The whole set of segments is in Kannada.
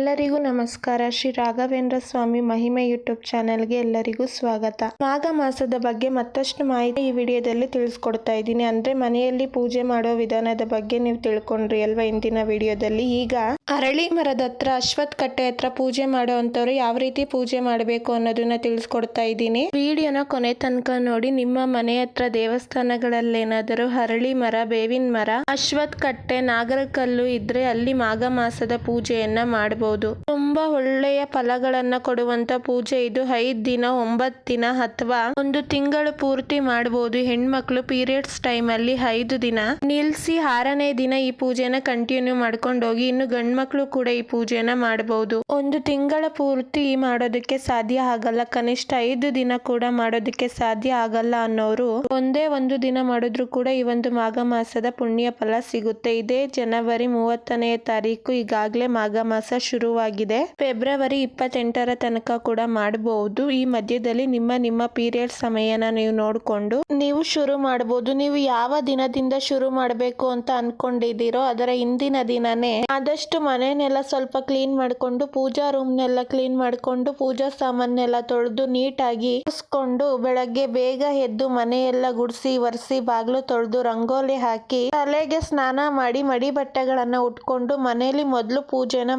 ಎಲ್ಲರಿಗೂ ನಮಸ್ಕಾರ. ಶ್ರೀ ರಾಘವೇಂದ್ರ ಸ್ವಾಮಿ ಮಹಿಮೆ ಯೂಟ್ಯೂಬ್ ಚಾನೆಲ್ಗೆ ಎಲ್ಲರಿಗೂ ಸ್ವಾಗತ. ಮಾಘ ಮಾಸದ ಬಗ್ಗೆ ಮತ್ತಷ್ಟು ಮಾಹಿತಿ ಈ ವಿಡಿಯೋದಲ್ಲಿ ತಿಳಿಸ್ಕೊಡ್ತಾ ಇದ್ದೀನಿ. ಅಂದ್ರೆ ಮನೆಯಲ್ಲಿ ಪೂಜೆ ಮಾಡೋ ವಿಧಾನದ ಬಗ್ಗೆ ನೀವು ತಿಳ್ಕೊಂಡ್ರಿ ಅಲ್ವಾ ಇಂದಿನ ವಿಡಿಯೋದಲ್ಲಿ. ಈಗ ಅರಳಿ ಮರದ ಹತ್ರ ಅಶ್ವತ್ ಕಟ್ಟೆ ಹತ್ರ ಪೂಜೆ ಮಾಡುವಂತವ್ರು ಯಾವ ರೀತಿ ಪೂಜೆ ಮಾಡಬೇಕು ಅನ್ನೋದನ್ನ ತಿಳಿಸ್ಕೊಡ್ತಾ ಇದ್ದೀನಿ. ವಿಡಿಯೋನ ಕೊನೆ ತನಕ ನೋಡಿ. ನಿಮ್ಮ ಮನೆ ಹತ್ರ ದೇವಸ್ಥಾನಗಳಲ್ಲೇನಾದರೂ ಹರಳಿ ಮರ, ಬೇವಿನ ಮರ ಅಶ್ವತ್ ಕಟ್ಟೆ, ನಾಗರಕಲ್ಲು ಇದ್ರೆ ಅಲ್ಲಿ ಮಾಘ ಮಾಸದ ಪೂಜೆಯನ್ನ ಮಾಡಬಹುದು ತುಂಬಾ ಒಳ್ಳೆಯ ಫಲಗಳನ್ನ ಕೊಡುವಂತ ಪೂಜೆ ಇದು. ಐದ್ ದಿನ ಒಂಬತ್ ದಿನ ಅಥವಾ ಒಂದು ತಿಂಗಳು ಪೂರ್ತಿ ಮಾಡಬಹುದು ಹೆಣ್ಮಕ್ಳು ಪೀರಿಯಡ್ಸ್ ಟೈಮ್ ಅಲ್ಲಿ ಐದು ದಿನ. ನಿಲ್ಸಿ ಆರನೇ ದಿನ ಈ ಪೂಜೆನ ಕಂಟಿನ್ಯೂ ಮಾಡ್ಕೊಂಡು ಹೋಗಿ ಇನ್ನು ಗಂಡ್ಮಕ್ಳು ಕೂಡ ಈ ಪೂಜೆನ ಮಾಡಬಹುದು ಒಂದು ತಿಂಗಳ ಪೂರ್ತಿ ಮಾಡೋದಕ್ಕೆ ಸಾಧ್ಯ ಆಗಲ್ಲ. ಕನಿಷ್ಠ ಐದು ದಿನ ಕೂಡ ಮಾಡೋದಕ್ಕೆ ಸಾಧ್ಯ ಆಗಲ್ಲ ಅನ್ನೋರು ಒಂದೇ ಒಂದು ದಿನ ಮಾಡಿದ್ರು ಕೂಡ ಈ ಒಂದು ಮಾಘ ಮಾಸದ ಪುಣ್ಯ ಫಲ ಸಿಗುತ್ತೆ. ಇದೇ ಜನವರಿ ಮೂವತ್ತನೇ ತಾರೀಕು ಈಗಾಗಲೇ ಮಾಘ ಮಾಸ ಶುರುವಾಗಿದೆ. ಫೆಬ್ರವರಿ ಇಪ್ಪತ್ತೆಂಟರ ತನಕ ಕೂಡ ಮಾಡಬಹುದು ಈ ಮಧ್ಯದಲ್ಲಿ ನಿಮ್ಮ ನಿಮ್ಮ ಪೀರಿಯಡ್ ಸಮಯನ ನೀವು ನೋಡಿಕೊಂಡು ನೀವು ಶುರು ಮಾಡಬಹುದು ನೀವು ಯಾವ ದಿನದಿಂದ ಶುರು ಮಾಡಬೇಕು ಅಂತ ಅನ್ಕೊಂಡಿದ್ದೀರೋ ಅದರ ಹಿಂದಿನ ದಿನನೇ ಆದಷ್ಟು ಮನೆನೆಲ್ಲ ಸ್ವಲ್ಪ ಕ್ಲೀನ್ ಮಾಡ್ಕೊಂಡು, ಪೂಜಾ ರೂಮ್ನೆಲ್ಲ ಕ್ಲೀನ್ ಮಾಡ್ಕೊಂಡು, ಪೂಜಾ ಸಾಮಾನೆಲ್ಲ ತೊಳೆದು ನೀಟಾಗಿ ಕುಸ್ಕೊಂಡು ಬೆಳಗ್ಗೆ ಬೇಗ ಎದ್ದು ಮನೆಯೆಲ್ಲ ಗುಡಿಸಿ, ಒರೆಸಿ, ಬಾಗ್ಲು ತೊಳೆದು ರಂಗೋಲಿ ಹಾಕಿ ತಲೆಗೆ ಸ್ನಾನ ಮಾಡಿ ಮಡಿ ಬಟ್ಟೆಗಳನ್ನ ಉಟ್ಕೊಂಡು ಮನೆಯಲ್ಲಿ ಮೊದಲು ಪೂಜೆನ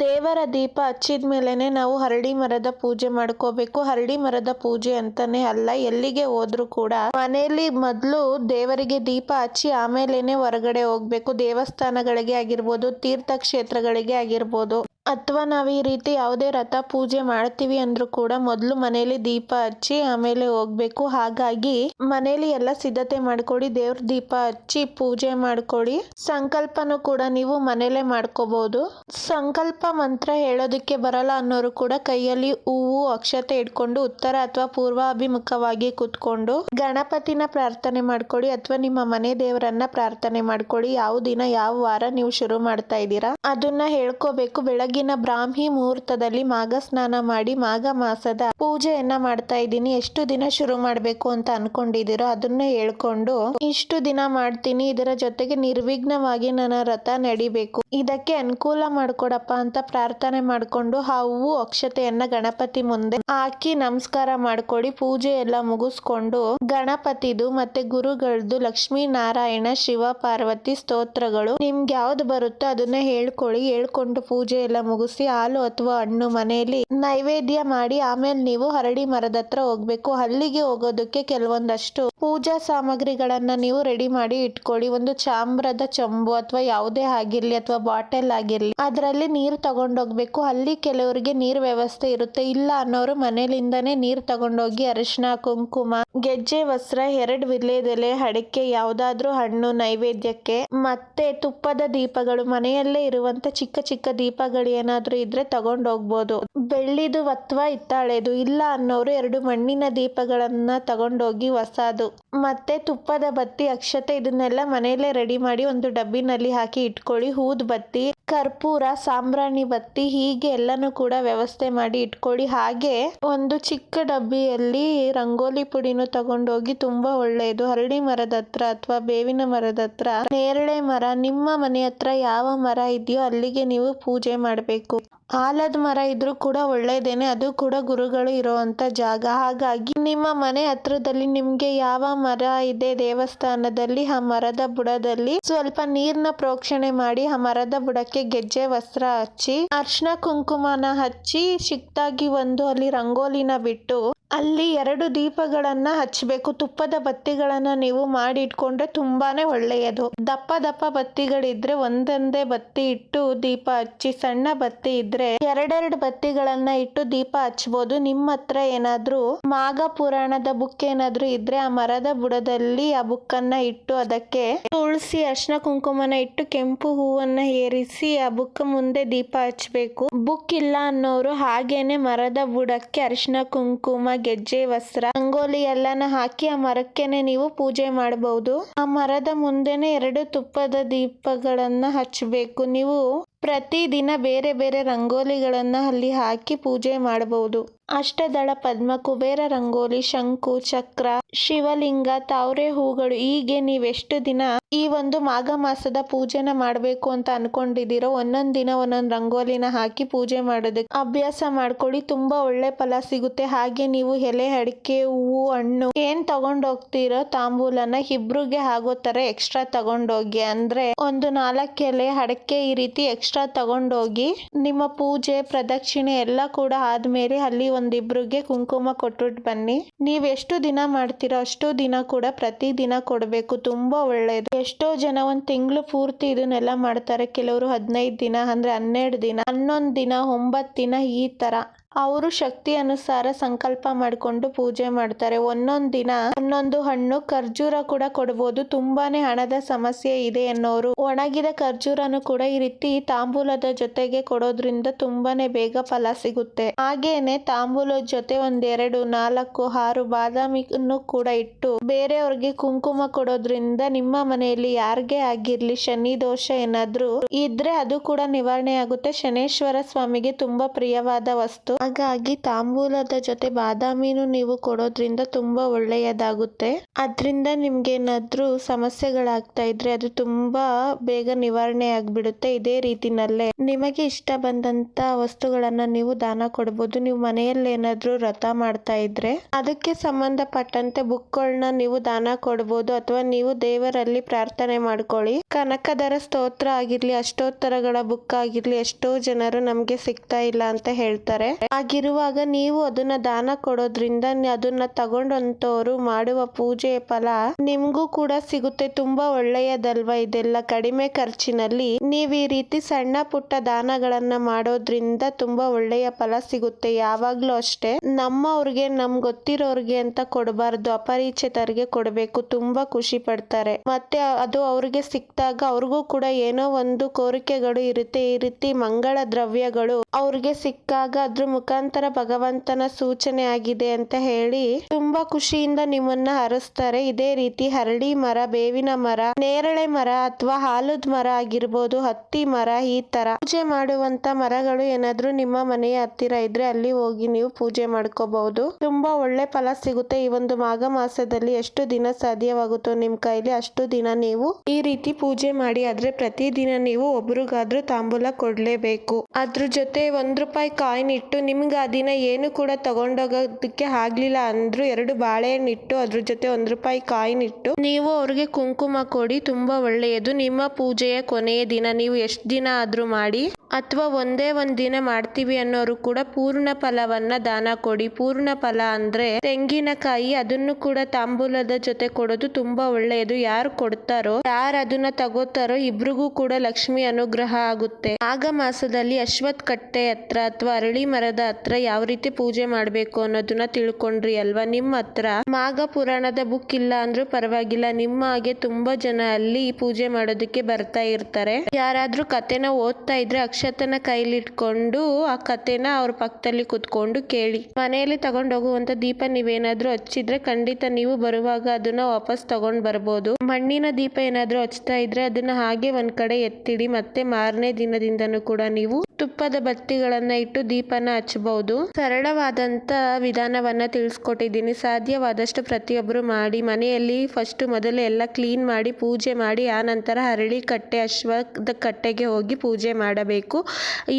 ದೇವರ ದೀಪ ಹಚ್ಚಿದ ಮೇಲೆನೆ ನಾವು ಹರಡಿ ಮರದ ಪೂಜೆ ಮಾಡ್ಕೋಬೇಕು. ಹರಡಿ ಮರದ ಪೂಜೆ ಅಂತಾನೆ ಅಲ್ಲ, ಎಲ್ಲಿಗೆ ಹೋದ್ರು ಕೂಡ ಮನೆಯಲ್ಲಿ ಮೊದಲು ದೇವರಿಗೆ ದೀಪ ಹಚ್ಚಿ ಆಮೇಲೆನೆ ಹೊರಗಡೆ ಹೋಗ್ಬೇಕು. ದೇವಸ್ಥಾನಗಳಿಗೆ ಆಗಿರ್ಬೋದು ತೀರ್ಥಕ್ಷೇತ್ರಗಳಿಗೆ ಆಗಿರ್ಬೋದು. ಅಥವಾ ನಾವು ಈ ರೀತಿ ಯಾವುದೇ ರಥ ಪೂಜೆ ಮಾಡ್ತೀವಿ ಅಂದ್ರೂ ಕೂಡ ಮೊದಲು ಮನೇಲಿ ದೀಪ ಹಚ್ಚಿ ಆಮೇಲೆ ಹೋಗ್ಬೇಕು. ಹಾಗಾಗಿ ಮನೇಲಿ ಎಲ್ಲ ಸಿದ್ಧತೆ ಮಾಡ್ಕೊಡಿ, ದೇವ್ರ ದೀಪ ಹಚ್ಚಿ ಪೂಜೆ ಮಾಡ್ಕೊಡಿ. ಸಂಕಲ್ಪನೂ ಕೂಡ ನೀವು ಮನೇಲೆ ಮಾಡ್ಕೋಬಹುದು ಸಂಕಲ್ಪ ಮಂತ್ರ ಹೇಳೋದಕ್ಕೆ ಬರಲ್ಲ ಅನ್ನೋರು ಕೂಡ ಕೈಯಲ್ಲಿ ಹೂವು, ಅಕ್ಷತೆ ಇಟ್ಕೊಂಡು ಉತ್ತರ ಅಥವಾ ಪೂರ್ವಾಭಿಮುಖವಾಗಿ ಕುತ್ಕೊಂಡು ಗಣಪತಿನ ಪ್ರಾರ್ಥನೆ ಮಾಡ್ಕೊಳ್ಳಿ ಅಥವಾ ನಿಮ್ಮ ಮನೆ ದೇವರನ್ನ ಪ್ರಾರ್ಥನೆ ಮಾಡ್ಕೊಳ್ಳಿ ಯಾವ ದಿನ, ಯಾವ ವಾರ ನೀವು ಶುರು ಮಾಡ್ತಾ ಇದ್ದೀರಾ? ಅದನ್ನ ಹೇಳ್ಕೋಬೇಕು. ಬೆಳಗ್ಗಿನ ಬ್ರಾಹ್ಮಿ ಮುಹೂರ್ತದಲ್ಲಿ ಮಾಘ ಸ್ನಾನ ಮಾಡಿ ಮಾಘ ಮಾಸದ ಪೂಜೆಯನ್ನ ಮಾಡ್ತಾ ಇದ್ದೀನಿ. ಎಷ್ಟು ದಿನ ಶುರು ಮಾಡ್ಬೇಕು ಅಂತ ಅನ್ಕೊಂಡಿದ್ದೀರೋ ಅದನ್ನ ಹೇಳ್ಕೊಂಡು ಇಷ್ಟು ದಿನ ಮಾಡ್ತೀನಿ. ಇದರ ಜೊತೆಗೆ ನಿರ್ವಿಘ್ನವಾಗಿ ನನ್ನ ರಥ ನಡಿಬೇಕು. ಇದಕ್ಕೆ ಅನುಕೂಲ ಮಾಡ್ಕೊಡಪ್ಪ ಅಂತ ಪ್ರಾರ್ಥನೆ ಮಾಡ್ಕೊಂಡು ಆ ಹೂವು, ಅಕ್ಷತೆಯನ್ನ ಗಣಪತಿ ಮುಂದೆ ಹಾಕಿ ನಮಸ್ಕಾರ ಮಾಡ್ಕೊಡಿ. ಪೂಜೆ ಎಲ್ಲ ಮುಗಿಸ್ಕೊಂಡು ಗಣಪತಿದು ಮತ್ತೆ ಗುರುಗಳದು ಲಕ್ಷ್ಮೀ ನಾರಾಯಣ, ಶಿವ, ಪಾರ್ವತಿ ಸ್ತೋತ್ರಗಳು ನಿಮ್ಗೆ ಯಾವ್ದು ಬರುತ್ತೋ ಅದನ್ನ ಹೇಳ್ಕೊಳ್ಳಿ. ಹೇಳ್ಕೊಂಡು ಪೂಜೆ ಎಲ್ಲ ಮುಗಿಸಿ ಹಾಲು ಅಥವಾ ಹಣ್ಣು ಮನೆಯಲ್ಲಿ ನೈವೇದ್ಯ ಮಾಡಿ ಆಮೇಲೆ ನೀವು ಹರಡಿ ಮರದ ಹತ್ರ ಹೋಗ್ಬೇಕು. ಅಲ್ಲಿಗೆ ಹೋಗೋದಕ್ಕೆ ಕೆಲವೊಂದಷ್ಟು ಪೂಜಾ ಸಾಮಗ್ರಿಗಳನ್ನ ನೀವು ರೆಡಿ ಮಾಡಿ ಇಟ್ಕೊಳ್ಳಿ. ಒಂದು ಚಾಮ್ರದ ಚಂಬು ಅಥವಾ ಯಾವುದೇ ಆಗಿರ್ಲಿ ಅಥವಾ ಬಾಟಲ್ ಆಗಿರ್ಲಿ, ಅದರಲ್ಲಿ ನೀರು ತಗೊಂಡೋಗ್ಬೇಕು. ಅಲ್ಲಿ ಕೆಲವರಿಗೆ ನೀರ್ ವ್ಯವಸ್ಥೆ ಇರುತ್ತೆ. ಇಲ್ಲ ಅನ್ನೋರು ಮನೆಯಿಂದಾನೇ ನೀರ್ ತಗೊಂಡೋಗಿ ಅರಿಶಿನ ಕುಂಕುಮ, ಗೆಜ್ಜೆ, ವಸ್ತ್ರ, ಎರಡು ವಿಲ್ಲೆದೆಲೆ ಅಡಿಕೆ, ಯಾವ್ದಾದ್ರು ಹಣ್ಣು ನೈವೇದ್ಯಕ್ಕೆ, ಮತ್ತೆ ತುಪ್ಪದ ದೀಪಗಳು. ಮನೆಯಲ್ಲೇ ಇರುವಂತ ಚಿಕ್ಕ ಚಿಕ್ಕ ದೀಪಗಳು ಏನಾದ್ರೂ ಇದ್ರೆ ತಗೊಂಡು ಹೋಗ್ಬೋದು ಬೆಳ್ಳಿದು ಅಥವಾ ಹಿತ್ತಾಳೆದು ಇಲ್ಲ ಅನ್ನೋರು ಎರಡು ಮಣ್ಣಿನ ದೀಪಗಳನ್ನ ತಗೊಂಡೋಗಿ ಹೊಸದು ಮತ್ತೆ ತುಪ್ಪದ ಬತ್ತಿ, ಅಕ್ಷತೆ ಇದನ್ನೆಲ್ಲ ಮನೆಯಲ್ಲೇ ರೆಡಿ ಮಾಡಿ ಒಂದು ಡಬ್ಬಿನಲ್ಲಿ ಹಾಕಿ ಇಟ್ಕೊಳ್ಳಿ. ಹೂದ್ ಬತ್ತಿ, ಕರ್ಪೂರ, ಸಾಂಬ್ರಾಣಿ ಬತ್ತಿ, ಹೀಗೆ ಎಲ್ಲಾನು ಕೂಡ ವ್ಯವಸ್ಥೆ ಮಾಡಿ ಇಟ್ಕೊಳ್ಳಿ. ಹಾಗೆ ಒಂದು ಚಿಕ್ಕ ಡಬ್ಬಿಯಲ್ಲಿ ರಂಗೋಲಿ ಪುಡಿನೂ ತಗೊಂಡೋಗಿ ತುಂಬಾ ಒಳ್ಳೆಯದು. ಹರಳಿ ಮರದ ಹತ್ರ ಅಥವಾ ಬೇವಿನ ಮರದ ಹತ್ರ, ನೇರಳೆ ಮರ, ನಿಮ್ಮ ಮನೆ ಹತ್ರ ಯಾವ ಮರ ಇದೆಯೋ ಅಲ್ಲಿಗೆ ನೀವು ಪೂಜೆ ಮಾಡಬೇಕು ಮಾಡಬೇಕು? ಆಲದ ಮರ ಇದ್ರು ಕೂಡ ಒಳ್ಳೇದೇನೆ. ಅದು ಕೂಡ ಗುರುಗಳು ಇರುವಂತ ಜಾಗ. ಹಾಗಾಗಿ ನಿಮ್ಮ ಮನೆ ಹತ್ರದಲ್ಲಿ ನಿಮ್ಗೆ ಯಾವ ಮರ ಇದೆ ದೇವಸ್ಥಾನದಲ್ಲಿ, ಆ ಮರದ ಬುಡದಲ್ಲಿ? ಸ್ವಲ್ಪ ನೀರ್ನ ಪ್ರೋಕ್ಷಣೆ ಮಾಡಿ, ಆ ಮರದ ಬುಡಕ್ಕೆ ಗೆಜ್ಜೆ, ವಸ್ತ್ರ ಹಚ್ಚಿ ಅರ್ಶನ ಕುಂಕುಮನ ಹಚ್ಚಿ ಚಿಕ್ಕದಾಗಿ ಒಂದು ಅಲ್ಲಿ ರಂಗೋಲಿನ ಬಿಟ್ಟು, ಅಲ್ಲಿ ಎರಡು ದೀಪಗಳನ್ನ ಹಚ್ಚಬೇಕು ತುಪ್ಪದ ಬತ್ತಿಗಳನ್ನ ನೀವು ಮಾಡಿ ಇಟ್ಕೊಂಡ್ರೆ ತುಂಬಾನೇ ಒಳ್ಳೆಯದು. ದಪ್ಪ ದಪ್ಪ ಬತ್ತಿಗಳಿದ್ರೆ ಒಂದೊಂದೇ ಬತ್ತಿ ಇಟ್ಟು ದೀಪ ಹಚ್ಚಿ, ಸಣ್ಣ ಬತ್ತಿ ಇದ್ರೆ ಎರಡೆರಡು ಬತ್ತಿಗಳನ್ನ ಇಟ್ಟು ದೀಪ ಹಚ್ಬೋದು. ನಿಮ್ಮ ಹತ್ರ ಏನಾದ್ರೂ ಮಾಘ ಪುರಾಣದ ಬುಕ್ ಏನಾದ್ರೂ ಇದ್ರೆ ಆ ಮರದ ಬುಡದಲ್ಲಿ ಆ ಬುಕ್ ಅನ್ನ ಇಟ್ಟು ಅದಕ್ಕೆ ತುಳಸಿ ಅರ್ಶನ ಕುಂಕುಮನ ಇಟ್ಟು ಕೆಂಪು ಹೂವನ್ನ ಏರಿಸಿ ಆ ಬುಕ್ ಮುಂದೆ ದೀಪ ಹಚ್ಬೇಕು. ಬುಕ್ ಇಲ್ಲ ಅನ್ನೋರು ಹಾಗೇನೆ ಮರದ ಬುಡಕ್ಕೆ ಅರಿಶಿನ ಕುಂಕುಮ, ಗೆಜ್ಜೆ, ವಸ್ತ್ರ, ರಂಗೋಲಿ ಎಲ್ಲಾನ ಹಾಕಿ ಆ ಮರಕ್ಕೆನೆ ನೀವು ಪೂಜೆ ಮಾಡಬಹುದು ಆ ಮರದ ಮುಂದೆನೆ ಎರಡು ತುಪ್ಪದ ದೀಪಗಳನ್ನ ಹಚ್ಚಬೇಕು ನೀವು ಪ್ರತಿದಿನ ಬೇರೆ ಬೇರೆ ರಂಗೋಲಿಗಳನ್ನ ಅಲ್ಲಿ ಹಾಕಿ ಪೂಜೆ ಮಾಡಬಹುದು. ಅಷ್ಟದಳ ಪದ್ಮ, ಕುಬೇರ, ರಂಗೋಲಿ, ಶಂಕು, ಚಕ್ರ, ಶಿವಲಿಂಗ, ತಾವ್ರೆ ಹೂಗಳು. ಹೀಗೆ ನೀವೆಷ್ಟು ದಿನ ಈ ಒಂದು ಮಾಘ ಮಾಸದ ಪೂಜೆನ ಮಾಡಬೇಕು ಅಂತ ಅನ್ಕೊಂಡಿದ್ದೀರೋ, ಒಂದೊಂದ್ ದಿನ ಒಂದೊಂದ್ ರಂಗೋಲಿನ ಹಾಕಿ ಪೂಜೆ ಮಾಡೋದಕ್ಕೆ ಅಭ್ಯಾಸ ಮಾಡ್ಕೊಳ್ಳಿ. ತುಂಬಾ ಒಳ್ಳೆ ಫಲ ಸಿಗುತ್ತೆ. ಹಾಗೆ ನೀವು ಎಲೆ, ಅಡಿಕೆ, ಹೂವು, ಹಣ್ಣು ಏನ್ ತಗೊಂಡ್ ಹೋಗ್ತೀರೋ ತಾಂಬೂಲನ ಇಬ್ರಿಗೆ ಆಗೋ ತರ ಎಕ್ಸ್ಟ್ರಾ ತಗೊಂಡೋಗಿ, ಅಂದ್ರೆ ಒಂದು ನಾಲ್ಕು ಎಲೆ, ಅಡಕೆ ಈ ರೀತಿ ಎಕ್ಸ್ಟ್ರಾ ತಗೊಂಡೋಗಿ ನಿಮ್ಮ ಪೂಜೆ, ಪ್ರದಕ್ಷಿಣೆ ಎಲ್ಲ ಕೂಡ ಆದ್ಮೇಲೆ ಅಲ್ಲಿ ಒಂದಿಬ್ರಿಗೆ ಕುಂಕುಮ ಕೊಟ್ಬಿಟ್ಟು ಬನ್ನಿ. ನೀವ್ ಎಷ್ಟು ದಿನ ಮಾಡ್ತೀರೋ ಅಷ್ಟು ದಿನ ಕೂಡ ಪ್ರತಿ ದಿನ ಕೊಡಬೇಕು. ತುಂಬಾ ಒಳ್ಳೇದು. ಎಷ್ಟೋ ಜನ ಒಂದ್ ತಿಂಗಳು ಪೂರ್ತಿ ಇದನ್ನೆಲ್ಲ ಮಾಡ್ತಾರೆ. ಕೆಲವರು ಹದಿನೈದು ದಿನ ಅಂದ್ರೆ ಹನ್ನೆರಡು ದಿನ, ಹನ್ನೊಂದು ದಿನ, ಒಂಬತ್ತು ದಿನ ಈ ತರ. ಅವರು ಶಕ್ತಿ ಅನುಸಾರ ಸಂಕಲ್ಪ ಮಾಡಿಕೊಂಡು ಪೂಜೆ ಮಾಡ್ತಾರೆ. ಒಂದೊಂದು ದಿನ ಒಂದೊಂದು ಹಣ್ಣು ಖರ್ಜೂರ ಕೂಡ ಕೊಡಬಹುದು ತುಂಬಾನೇ ಹಣದ ಸಮಸ್ಯೆ ಇದೆ ಅನ್ನೋರು. ಒಣಗಿದ ಖರ್ಜೂರನು ಕೂಡ ಈ ರೀತಿ ತಾಂಬೂಲದ ಜೊತೆಗೆ ಕೊಡೋದ್ರಿಂದ ತುಂಬಾನೇ ಬೇಗ ಫಲ ಸಿಗುತ್ತೆ. ಹಾಗೇನೆ ತಾಂಬೂಲದ ಜೊತೆ ಒಂದೆರಡು, ನಾಲ್ಕು, ಆರು ಬಾದಾಮಿಯನ್ನು ಕೂಡ ಇಟ್ಟು ಬೇರೆಯವ್ರಿಗೆ ಕುಂಕುಮ ಕೊಡೋದ್ರಿಂದ ನಿಮ್ಮ ಮನೆಯಲ್ಲಿ ಯಾರಿಗೆ ಆಗಿರ್ಲಿ, ಶನಿ, ದೋಷ ಏನಾದ್ರೂ ಇದ್ರೆ ಅದು ಕೂಡ ನಿವಾರಣೆ ಆಗುತ್ತೆ. ಶನೇಶ್ವರ ಸ್ವಾಮಿಗೆ ತುಂಬಾ ಪ್ರಿಯವಾದ ವಸ್ತು. ಹಾಗಾಗಿ ತಾಂಬೂಲದ ಜೊತೆ ಬಾದಾಮಿನು ನೀವು ಕೊಡೋದ್ರಿಂದ ತುಂಬಾ ಒಳ್ಳೆಯದಾಗುತ್ತೆ. ಅದರಿಂದ ನಿಮ್ಗೆ ಏನಾದ್ರೂ ಸಮಸ್ಯೆಗಳಾಗ್ತಾ ಇದ್ರೆ ಅದು ತುಂಬಾ ಬೇಗ ನಿವಾರಣೆ ಆಗ್ಬಿಡುತ್ತೆ. ಇದೇ ರೀತಿನಲ್ಲೇ ನಿಮಗೆ ಇಷ್ಟ ಬಂದಂತ ವಸ್ತುಗಳನ್ನ ನೀವು ದಾನ ಕೊಡ್ಬೋದು. ನೀವು ಮನೆಯಲ್ಲಿ ಏನಾದರೂ ವ್ರತ ಮಾಡ್ತಾ ಇದ್ರೆ ಅದಕ್ಕೆ ಸಂಬಂಧಪಟ್ಟಂತೆ ಬುಕ್ಗಳನ್ನ ನೀವು ದಾನ ಕೊಡ್ಬೋದು. ಅಥವಾ ನೀವು ದೇವರಲ್ಲಿ ಪ್ರಾರ್ಥನೆ ಮಾಡ್ಕೊಳ್ಳಿ. ಕನಕದರ ಸ್ತೋತ್ರ ಆಗಿರ್ಲಿ, ಅಷ್ಟೋತ್ತರಗಳ ಬುಕ್ ಆಗಿರ್ಲಿ, ಎಷ್ಟೋ ಜನರು ನಮ್ಗೆ ಸಿಗ್ತಾ ಇಲ್ಲ ಅಂತ ಹೇಳ್ತಾರೆ. ಹಾಗಿರುವಾಗ ನೀವು ಅದನ್ನ ದಾನ ಕೊಡೋದ್ರಿಂದ ಅದನ್ನ ತಗೊಂಡಂತವ್ರು ಮಾಡುವ ಪೂಜೆ ಫಲ ನಿಮ್ಗೂ ಕೂಡ ಸಿಗುತ್ತೆ. ತುಂಬಾ ಒಳ್ಳೆಯದಲ್ವಾ ಇದೆಲ್ಲ? ಕಡಿಮೆ ಖರ್ಚಿನಲ್ಲಿ ನೀವ್ ಈ ರೀತಿ ಸಣ್ಣ ಪುಟ್ಟ ದಾನಗಳನ್ನ ಮಾಡೋದ್ರಿಂದ ತುಂಬಾ ಒಳ್ಳೆಯ ಫಲ ಸಿಗುತ್ತೆ. ಯಾವಾಗ್ಲೂ ಅಷ್ಟೇ ನಮ್ಮವ್ರಿಗೆ, ನಮ್ ಗೊತ್ತಿರೋರ್ಗೆ ಅಂತ ಕೊಡಬಾರ್ದು. ಅಪರಿಚಿತರಿಗೆ ಕೊಡಬೇಕು. ತುಂಬಾ ಖುಷಿ ಪಡ್ತಾರೆ. ಮತ್ತೆ ಅದು ಅವ್ರಿಗೆ ಸಿಕ್ಕಿದಾಗ ಅವ್ರಿಗೂ ಕೂಡ ಏನೋ ಒಂದು ಕೋರಿಕೆಗಳು ಇರುತ್ತೆ. ಈ ರೀತಿ ಮಂಗಳ ದ್ರವ್ಯಗಳು ಅವ್ರಿಗೆ ಸಿಕ್ಕಾಗ ಅದ್ರ ಮುಖಾಂತರ ಭಗವಂತನ ಸೂಚನೆ ಆಗಿದೆ ಅಂತ ಹೇಳಿ ತುಂಬಾ ಖುಷಿಯಿಂದ ನಿಮ್ಮನ್ನ ಹರಸ್ತಾರೆ. ಇದೇ ರೀತಿ ಹರಡಿ ಮರ, ಬೇವಿನ ಮರ, ನೇರಳೆ ಮರ ಅಥವಾ ಹಾಲುದ್ ಮರ ಆಗಿರ್ಬೋದು, ಹತ್ತಿ ಮರ ಈ ತರ ಪೂಜೆ ಮಾಡುವಂತ ಮರಗಳು ಏನಾದ್ರೂ ನಿಮ್ಮ ಮನೆಯ ಹತ್ತಿರ ಇದ್ರೆ ಅಲ್ಲಿ ಹೋಗಿ ನೀವು ಪೂಜೆ ಮಾಡ್ಕೋಬಹುದು. ತುಂಬಾ ಒಳ್ಳೆ ಫಲ ಸಿಗುತ್ತೆ. ಈ ಒಂದು ಮಾಘ ಮಾಸದಲ್ಲಿ ಎಷ್ಟು ದಿನ ಸಾಧ್ಯವಾಗುತ್ತೋ ನಿಮ್ ಕೈಲಿ ಅಷ್ಟು ದಿನ ನೀವು ಈ ರೀತಿ ಪೂಜೆ ಮಾಡಿ ಆದ್ರೆ ಪ್ರತಿದಿನ ನೀವು ಒಬ್ರಿಗಾದ್ರೂ ತಾಂಬೂಲ ಕೊಡ್ಲೇಬೇಕು. ಅದ್ರ ಜೊತೆ ಒಂದ್ ರೂಪಾಯಿ ಕಾಯಿನ್ ಇಟ್ಟು ನಿಮ್ಗೆ ಆ ದಿನ ಏನು ಕೂಡ ತಗೊಂಡೋಗೋದಕ್ಕೆ ಆಗ್ಲಿಲ್ಲ ಅಂದ್ರು ಎರಡು ಬಾಳೆಹಣ್ಣು ಇಟ್ಟು, ಅದ್ರ ಜೊತೆ ಒಂದ್ ರೂಪಾಯಿ ಕಾಯಿನ್ ಇಟ್ಟು. ನೀವು ಅವ್ರಿಗೆ ಕುಂಕುಮ ಕೊಡಿ, ತುಂಬಾ ಒಳ್ಳೆಯದು. ನಿಮ್ಮ ಪೂಜೆಯ ಕೊನೆಯ ದಿನ, ನೀವು ಎಷ್ಟು ದಿನ ಆದ್ರೂ ಮಾಡಿ, ಅಥವಾ ಒಂದೇ ಒಂದ್ ದಿನ ಮಾಡ್ತೀವಿ ಅನ್ನೋರು ಕೂಡ ಪೂರ್ಣ ಫಲವನ್ನ ದಾನ ಕೊಡಿ. ಪೂರ್ಣ ಫಲ ಅಂದ್ರೆ ತೆಂಗಿನಕಾಯಿ, ಅದನ್ನು ಕೂಡ ತಾಂಬೂಲದ ಜೊತೆ ಕೊಡೋದು ತುಂಬಾ ಒಳ್ಳೆಯದು. ಯಾರು ಕೊಡ್ತಾರೋ, ಯಾರು ಅದನ್ನ ತಗೋತಾರೋ, ಇಬ್ರಿಗೂ ಕೂಡ ಲಕ್ಷ್ಮಿ ಅನುಗ್ರಹ ಆಗುತ್ತೆ. ಆಗ ಮಾಸದಲ್ಲಿ ಅಶ್ವತ್ ಕಟ್ಟೆ ಹತ್ರ ಅಥವಾ ಅರಳಿ ಮರದ ಹತ್ರ ಯಾವ ರೀತಿ ಪೂಜೆ ಮಾಡಬೇಕು ಅನ್ನೋದನ್ನ ತಿಳ್ಕೊಂಡ್ರಿ ಅಲ್ವಾ? ನಿಮ್ಮ ಹತ್ರ ಮಾಘ ಪುರಾಣದ ಬುಕ್ ಇಲ್ಲ ಅಂದ್ರೂ ಪರವಾಗಿಲ್ಲ. ನಿಮ್ಮ ಹಾಗೆ ತುಂಬಾ ಜನ ಅಲ್ಲಿ ಪೂಜೆ ಮಾಡೋದಕ್ಕೆ ಬರ್ತಾ ಇರ್ತಾರೆ. ಯಾರಾದ್ರೂ ಕತೆನ ಓದ್ತಾ ಇದ್ರೆ ಅಕ್ಷತನ ಕೈಲಿಟ್ಕೊಂಡು ಆ ಕತೆನ ಅವ್ರ ಪಕ್ಕದಲ್ಲಿ ಕುತ್ಕೊಂಡು ಕೇಳಿ. ಮನೆಯಲ್ಲಿ ತಗೊಂಡ್ ಹೋಗುವಂತ ದೀಪ ನೀವೇನಾದ್ರೂ ಹಚ್ಚಿದ್ರೆ ಖಂಡಿತ ನೀವು ಬರುವಾಗ ಅದನ್ನ ವಾಪಸ್ ತಗೊಂಡ್ ಬರ್ಬೋದು. ಮಣ್ಣಿನ ದೀಪ ಏನಾದ್ರೂ ಹಚ್ತಾ ಇದ್ರೆ ಅದನ್ನ ಹಾಗೆ ಒಂದ್ ಕಡೆ ಎತ್ತಿಡಿ. ಮತ್ತೆ ಮಾರನೇ ದಿನದಿಂದನೂ ಕೂಡ ನೀವು ತುಪ್ಪದ ಬತ್ತಿಗಳನ್ನ ಇಟ್ಟು ದೀಪನ ಹಚ್ಚಬಹುದು. ಸರಳವಾದಂತ ವಿಧಾನವನ್ನ ತಿಳಿಸ್ಕೊಟ್ಟಿದ್ದೀನಿ. ಸಾಧ್ಯವಾದಷ್ಟು ಪ್ರತಿಯೊಬ್ಬರು ಮಾಡಿ, ಮನೆಯಲ್ಲಿ ಫಸ್ಟ್ ಮೊದಲು ಎಲ್ಲ ಕ್ಲೀನ್ ಮಾಡಿ, ಪೂಜೆ ಮಾಡಿ, ಆ ನಂತರ ಹರಳಿ ಕಟ್ಟೆ, ಅಶ್ವದ ಕಟ್ಟೆಗೆ ಹೋಗಿ ಪೂಜೆ ಮಾಡಬೇಕು.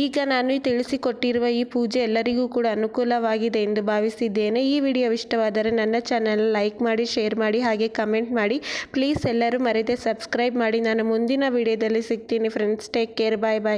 ಈಗ ನಾನು ತಿಳಿಸಿಕೊಟ್ಟಿರುವ ಈ ಪೂಜೆ ಎಲ್ಲರಿಗೂ ಕೂಡ ಅನುಕೂಲವಾಗಿದೆ ಎಂದು ಭಾವಿಸಿದ್ದೇನೆ. ಈ ವಿಡಿಯೋ ಇಷ್ಟವಾದರೆ ನನ್ನ ಚಾನಲ್ ಲೈಕ್ ಮಾಡಿ ಶೇರ್ ಮಾಡಿ, ಹಾಗೆ ಕಮೆಂಟ್ ಮಾಡಿ. ಪ್ಲೀಸ್ ಎಲ್ಲರೂ ಮರೆಯದೆ ಸಬ್ಸ್ಕ್ರೈಬ್ ಮಾಡಿ. ನಾನು ಮುಂದಿನ ವಿಡಿಯೋದಲ್ಲಿ ಸಿಗ್ತೀನಿ friends take care bye bye